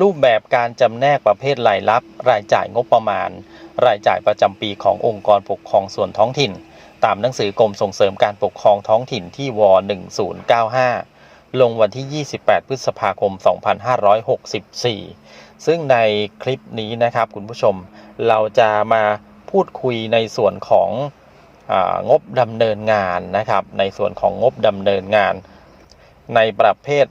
รูปแบบการจำแนกประเภทรายรับ รายจ่ายงบประมาณ รายจ่ายประจำปีขององค์กรปกครองส่วนท้องถิ่น ตามหนังสือกรมส่งเสริมการปกครองท้องถิ่นที่ว 1095 ลงวันที่ 28 พฤษภาคม 2564 ซึ่งในคลิปนี้นะครับคุณผู้ชม เราจะมาพูดคุยในส่วนขององบดำเนินงานนะครับ ในส่วนของงบดำเนินงาน ในประเภท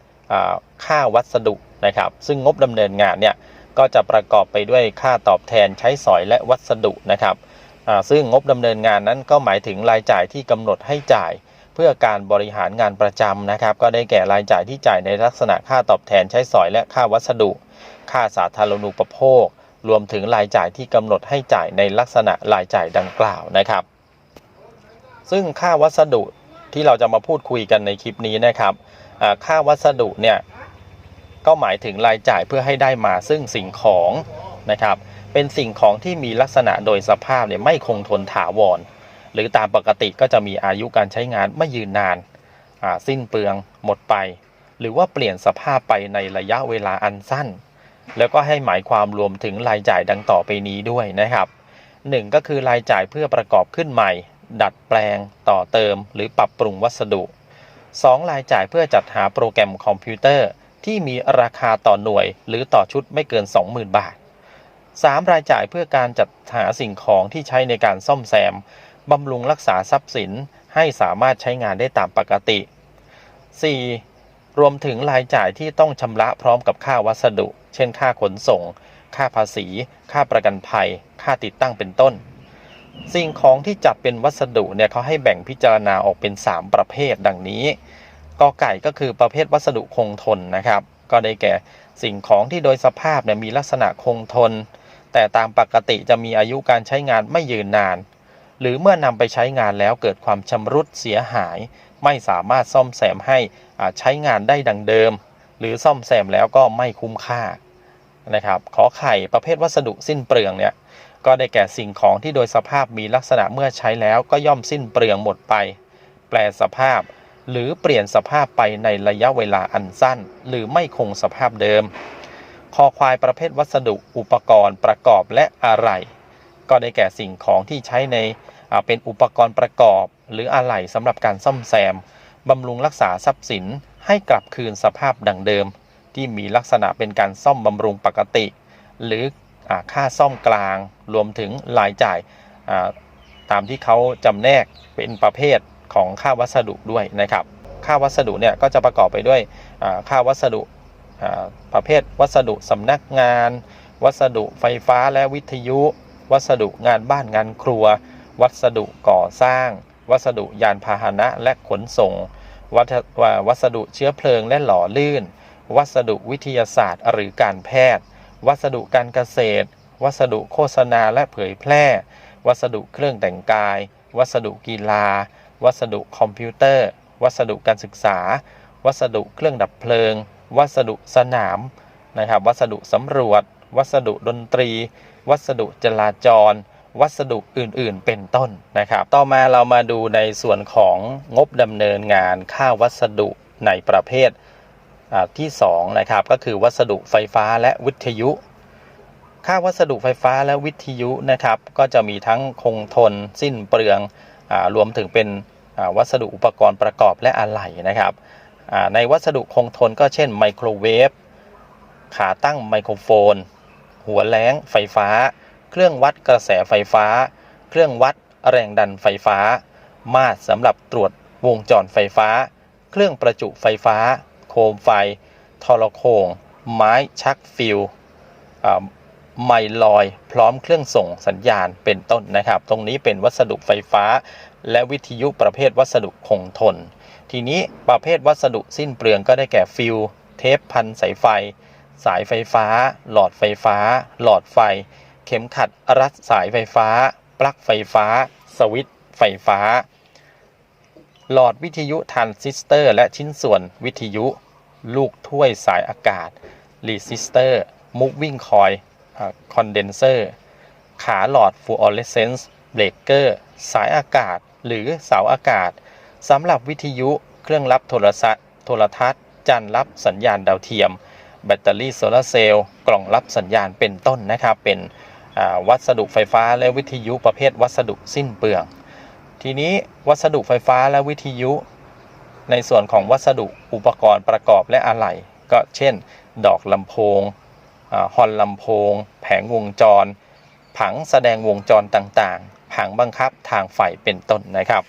ค่าวัสดุ นะครับ ซึ่งงบดำเนินงานเนี่ยก็จะประกอบไปด้วยค่าตอบแทนใช้สอยและวัสดุนะครับซึ่งงบดำเนินงานนั้นก็หมายถึงรายจ่ายที่กำหนดให้จ่าย เพื่อการบริหารงานประจำนะครับ ก็ได้แก่รายจ่ายที่จ่ายในลักษณะค่าตอบแทนใช้สอยและค่าวัสดุ ค่าสาธารณูปโภค รวมถึงรายจ่ายที่กำหนดให้จ่ายในลักษณะรายจ่ายดังกล่าวนะครับ ซึ่งค่าวัสดุที่เราจะมาพูดคุยกันในคลิปนี้นะครับค่าวัสดุเนี่ย ก็หมายถึงรายจ่ายเพื่อให้ได้มาซึ่งสิ่งของนะครับ เป็นสิ่งของที่มีลักษณะโดยสภาพเนี่ยไม่คงทนถาวร หรือตามปกติก็จะมีอายุการใช้งานไม่ยืนนาน สิ้นเปลืองหมดไป หรือว่าเปลี่ยนสภาพไปในระยะเวลาอันสั้น แล้วก็ให้หมายความรวมถึงรายจ่ายดังต่อไปนี้ด้วยนะครับหนึ่งก็คือรายจ่ายเพื่อประกอบขึ้นใหม่ ดัดแปลง ต่อเติม หรือปรับปรุงวัสดุ 2. รายจ่ายเพื่อจัดหาโปรแกรมคอมพิวเตอร์ ที่มีราคาต่อหน่วยหรือต่อชุดไม่เกิน 20,000 บาท 3. รายจ่ายเพื่อการจัดหาสิ่งของที่ใช้ในการซ่อมแซมบำรุงรักษาทรัพย์สินให้สามารถใช้งานได้ตามปกติ 4. รวมถึงรายจ่ายที่ต้องชำระพร้อมกับค่าวัสดุ เช่น ค่าขนส่ง ค่าภาษี ค่าประกันภัย ค่าติดตั้งเป็นต้น สิ่งของที่จัดเป็นวัสดุเนี่ยเขาให้แบ่งพิจารณาออกเป็น 3 ประเภทดังนี้ กอไก่ก็คือประเภทวัสดุคงทนนะครับ ก็ได้แก่สิ่งของที่โดยสภาพเนี่ยมีลักษณะคงทน แต่ตามปกติจะมีอายุการใช้งานไม่ยืนนาน หรือเมื่อนำไปใช้งานแล้วเกิดความชำรุดเสียหาย ไม่สามารถซ่อมแซมให้อ่าใช้งานได้ดังเดิม หรือซ่อมแซมแล้วก็ไม่คุ้มค่านะครับขอไข่ประเภทวัสดุสิ้นเปลืองเนี่ยก็ได้แก่สิ่งของที่โดยสภาพมีลักษณะเมื่อใช้แล้วก็ย่อมสิ้นเปลืองหมดไป แปลสภาพ หรือเปลี่ยนสภาพไปในระยะเวลาอันสั้น หรือไม่คงสภาพเดิม คอควายประเภทวัสดุอุปกรณ์ประกอบและอะไหล่ก็ได้แก่สิ่งของที่ใช้ในเป็นอุปกรณ์ประกอบ หรืออะไหล่สำหรับการซ่อมแซมบำรุงรักษาทรัพย์สินให้กลับคืนสภาพดังเดิม ที่มีลักษณะเป็นการซ่อมบำรุงปกติ หรืออค่าซ่อมกลาง รวมถึงรายจ่ายตามที่เขาจำแนกเป็นประเภท ของค่าวัสดุด้วยนะครับ ค่าวัสดุเนี่ยก็จะประกอบไปด้วยค่าวัสดุประเภทวัสดุสำนักงาน วัสดุไฟฟ้าและวิทยุ วัสดุงานบ้านงานครัว วัสดุก่อสร้าง วัสดุยานพาหนะและขนส่งวววัสดุเชื้อเพลิงและหล่อลื่น วัสดุวิทยาศาสตร์ หรือการแพทย์ วัสดุการเกษตร วัสดุโฆษณาและเผยแพร่ วัสดุเครื่องแต่งกาย วัสดุกีฬา วัสดุคอมพิวเตอร์ วัสดุการศึกษา วัสดุเครื่องดับเพลิง วัสดุสนามนะครับ วัสดุสำรวจ วัสดุดนตรี วัสดุจราจร วัสดุอื่นๆ เป็นต้นนะครับ ต่อมาเรามาดูในส่วนของงบดำเนินงานค่าวัสดุในประเภทที่2นะครับก็คือวัสดุไฟฟ้าและวิทยุ ค่าวัสดุไฟฟ้าและวิทยุนะครับ ก็จะมีทั้งคงทนสิ้นเปลืองอรวมถึงเป็น วัสดุอุปกรณ์ประกอบและอะไหล่นะครับในวัสดุคงทนก็เช่นไมโครเวฟขาตั้งไมโครโฟน หัวแล้งไฟฟ้า เครื่องวัดกระแสไฟฟ้า เครื่องวัดแรงดันไฟฟ้า มาตรสำหรับตรวจวงจรไฟฟ้า เครื่องประจุไฟฟ้า โคมไฟทรโคง ไม้ชักฟิลไมลอย พร้อมเครื่องส่งสัญญาณเป็นต้นนะครับ ตรงนี้เป็นวัสดุไฟฟ้า และวิทยุประเภทวัสดุคงทน ทีนี้ประเภทวัสดุสิ้นเปลืองก็ได้แก่ฟิลเทปพันสายไฟ สายไฟฟ้า หลอดไฟฟ้า หลอดไฟ เข็มขัดรัดสายไฟฟ้า ปลั๊กไฟฟ้า สวิตช์ไฟฟ้า หลอดวิทยุทรานซิสเตอร์ และชิ้นส่วนวิทยุ ลูกถ้วยสายอากาศรีซิสเตอร์มูฟวิ่งคอยคอนเดนเซอร์ขาหลอดฟลูออเรสเซนซ์เบรกเกอร์ สายอากาศ หรือเสาอากาศสำหรับวิทยุ เครื่องรับโทรศัพท์โทรทัศน์ จานรับสัญญาณดาวเทียม แบตเตอรี่โซลาร์เซลล์กล่องรับสัญญาณเป็นต้นนะครับเป็นวัสดุไฟฟ้าและวิทยุประเภทวัสดุสิ้นเปลือง ทีนี้วัสดุไฟฟ้าและวิทยุ ในส่วนของวัสดุอุปกรณ์ประกอบและอะไหล่ก็เช่น ดอกลำโพงอฮอนลำโพง แผงวงจร ผังแสดงวงจรต่าง หางบังคับทางไฟเป็นต้นนะครับ